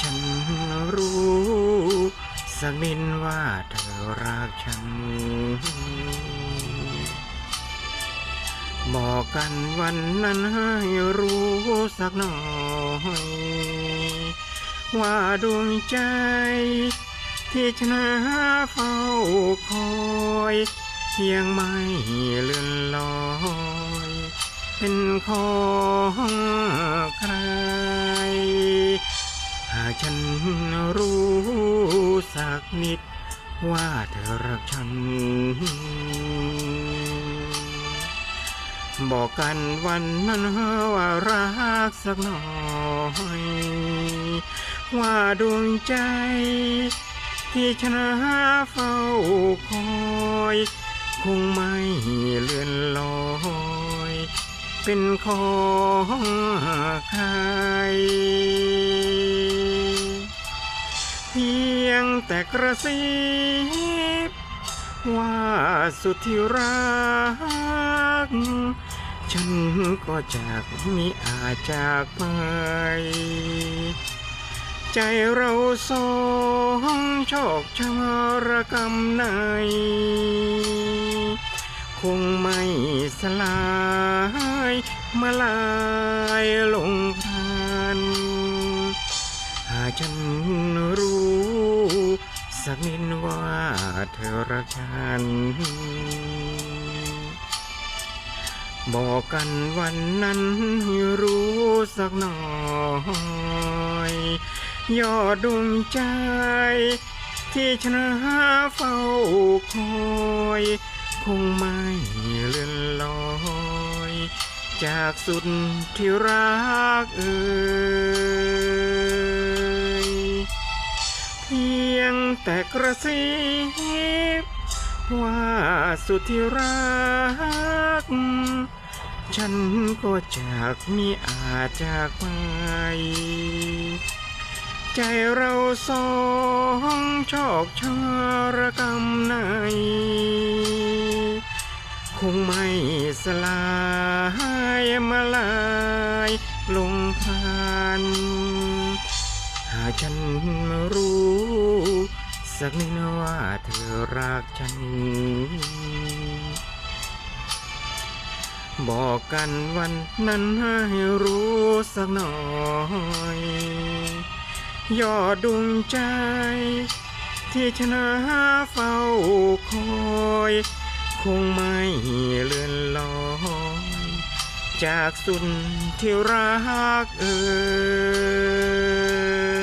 ฉันรู้สักนิดว่าเธอรักฉัน บอกกันวันนั้นให้รู้สักหน่อย ว่าดวงใจ ที่ชนะเฝ้าคอยยังไม่เลื่อนลอย เป็นของใคร ฉันรู้สักนิด ว่าเธอรักฉัน บอกกันวันนั้นว่ารักสักหน่อย ว่าดวงใจที่ชนะเฝ้าคอย คงไม่เลื่อนลอย เป็นของใครเพียงแต่กระซิบว่าสุดที่รัก ฉันก็จากมิอาจจากไป ใจเราสองโชคชะระกรรมใน คงไม่สลาย มาลายลงพรันหากฉันรู้สักนิดว่าเธอรักฉัน บอกกันวันนั้นให้รู้สักหน่อย ยอดดวงใจ ที่ชนะเฝ้าคอย คงไม่เลื่อนลอย จากสุดที่รักเอ่ยเพียงแต่กระซิบว่าสุดที่รัก ฉันก็จากมีอาจจากไป ใจเราสองชอกชาระกรรมใน คงไม่สลายมาลายลงพานหากฉันรู้ สักนิดว่าเธอรักฉัน บอกกันวันนั้นให้รู้สักหน่อย ยอดดวงใจ ที่ชนะเฝ้าคอย คงไม่เลื่อนลอย จากสุนที่รักเอ่ย